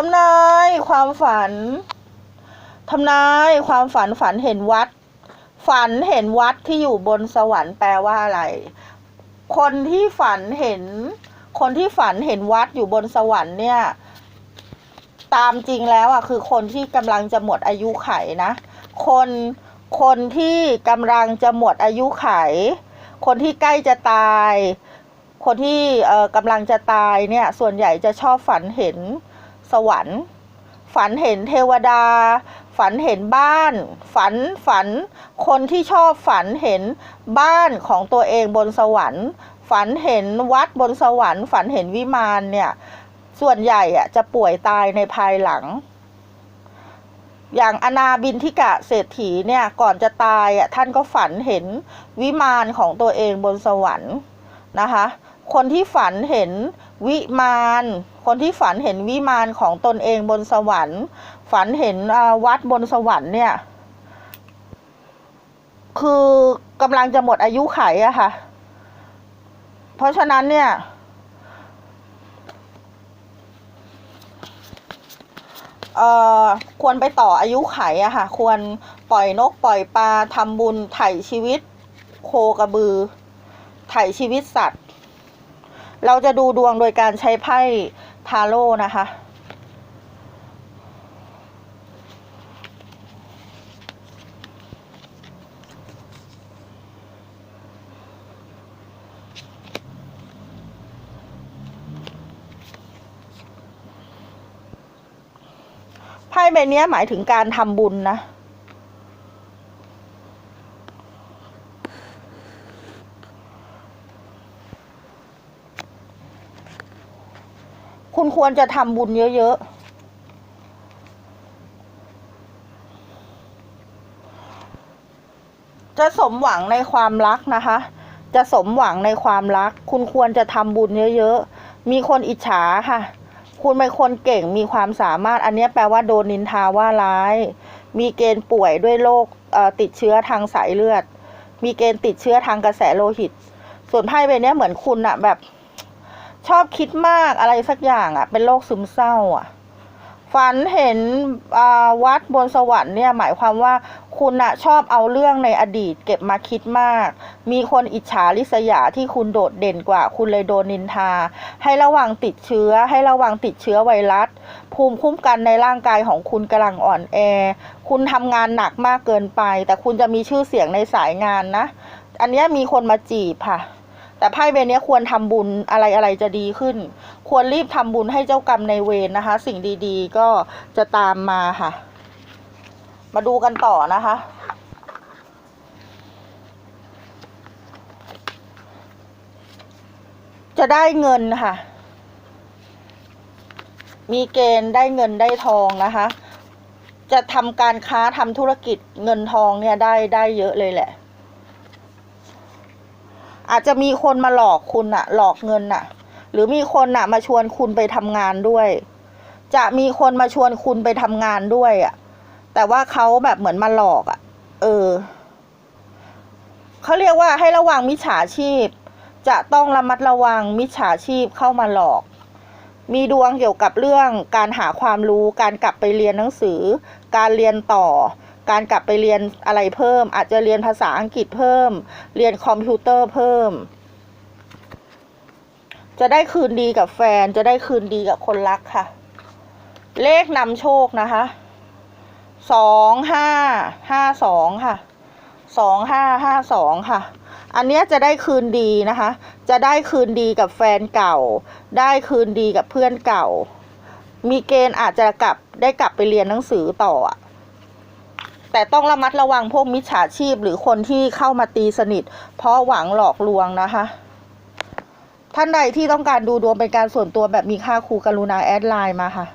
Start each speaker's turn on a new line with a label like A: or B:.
A: ทำนายความฝันทำนายความฝันฝันเห็นวัด ฝันเห็นวัดที่อยู่บนสวรรค์แปลว่าอะไร คนที่ฝันเห็น คนที่ฝันเห็นวัดอยู่บนสวรรค์เนี่ย ตามจริงแล้วอะคือคนที่กำลังจะหมดอายุไขนะ คนคนที่กำลังจะหมดอายุไข คนที่ใกล้จะตาย คนที่เอ่อกำลังจะตายเนี่ย ส่วนใหญ่จะชอบฝันเห็น สวรรค์ ฝันเห็นเทวดา ฝันเห็นบ้าน ฝันฝัน คนที่ชอบฝันเห็นบ้านของตัวเองบนสวรรค์ ฝันเห็นวัดบนสวรรค์ ฝันเห็นวิมานเนี่ยส่วนใหญ่อะจะป่วยตายในภายหลัง อย่างอนาบินทิกะเศรษฐีเนี่ยก่อนจะตายอะท่านก็ฝันเห็นวิมานของตัวเองบนสวรรค์นะคะ คนที่ฝันเห็นวิมานคนที่ฝันเห็นวิมานของตนเองบนสวรรค์ ฝันเห็นวัดบนสวรรค์เนี่ย คือกำลังจะหมดอายุไขอะค่ะ เพราะฉะนั้นเนี่ยควรไปต่ออายุไขอะค่ะ ควรปล่อยนกปล่อยปลาทำบุญไถ่ชีวิต โคกระบือ ไถ่ชีวิตสัตว์ เราจะดูดวงโดยการใช้ไพ่ทาโร่นะคะ ไพ่ใบนี้หมายถึงการทำบุญนะ คุณควรจะทำบุญเยอะๆ จะสมหวังในความรักนะคะ จะสมหวังในความรัก คุณควรจะทำบุญเยอะๆ มีคนอิจฉาค่ะ คุณเป็นคนเก่งมีความสามารถ อันนี้แปลว่าโดนนินทาว่าร้าย มีเกณฑ์ป่วยด้วยโรคติดเชื้อทางสายเลือด มีเกณฑ์ติดเชื้อทางกระแสโลหิต ส่วนไพ่ใบนี้เหมือนคุณอะแบบ ชอบคิดมากอะไรสักอย่างอะเป็นโรคซึมเศร้าอะฝันเห็นอาวัดบนสวรรค์เนี่ย หมายความว่าคุณอะชอบเอาเรื่องในอดีต เก็บมาคิดมาก มีคนอิจฉาริษยาที่คุณโดดเด่นกว่า คุณเลยโดนนินทา ให้ระวังติดเชื้อ ให้ระวังติดเชื้อไวรัส ภูมิคุ้มกันในร่างกายของคุณกำลังอ่อนแอ คุณทำงานหนักมากเกินไป แต่คุณจะมีชื่อเสียงในสายงานนะ อันนี้มีคนมาจีบค่ะ แต่ไพ่ใบนี้ควรทำบุญอะไรอะไรจะดีขึ้น ควรรีบทำบุญให้เจ้ากรรมในเวรนะคะ สิ่งดีๆก็จะตามมาค่ะ มาดูกันต่อนะคะ จะได้เงินค่ะ มีเกณฑ์ได้เงินได้ทองนะคะ จะทำการค้าทำธุรกิจเงินทองเนี่ยได้ได้เยอะเลยแหละ อาจจะมีคนมาหลอกคุณอะหลอกเงินอะหรือมีคนอะมาชวนคุณไปทำงานด้วย จะมีคนมาชวนคุณไปทำงานด้วยอะแต่ว่าเขาแบบเหมือนมาหลอกอะเออเขาเรียกว่าให้ระวังมิจฉาชีพ จะต้องระมัดระวังมิจฉาชีพเข้ามาหลอก มีดวงเกี่ยวกับเรื่องการหาความรู้การกลับไปเรียนหนังสือ การเรียนต่อ การกลับไปเรียนอะไรเพิ่ม อาจจะเรียนภาษาอังกฤษเพิ่ม เรียนคอมพิวเตอร์เพิ่ม จะได้คืนดีกับแฟนจะได้คืนดีกับคนรักค่ะ เลขนำโชคนะคะสองห้าห้าสองค่ะสองห้าห้าสองค่ะ อันเนี้ยจะได้คืนดีนะคะ จะได้คืนดีกับแฟนเก่า ได้คืนดีกับเพื่อนเก่า มีเกณฑ์อาจจะกลับได้กลับไปเรียนหนังสือต่ออะ แต่ต้องระมัดระวังพวกมิจฉาชีพหรือคนที่เข้ามาตีสนิท เพราะหวังหลอกลวงนะคะ ท่านใดที่ต้องการดูดวงเป็นการส่วนตัวแบบมีค่าครูกรุณาแอดไลน์มาค่ะ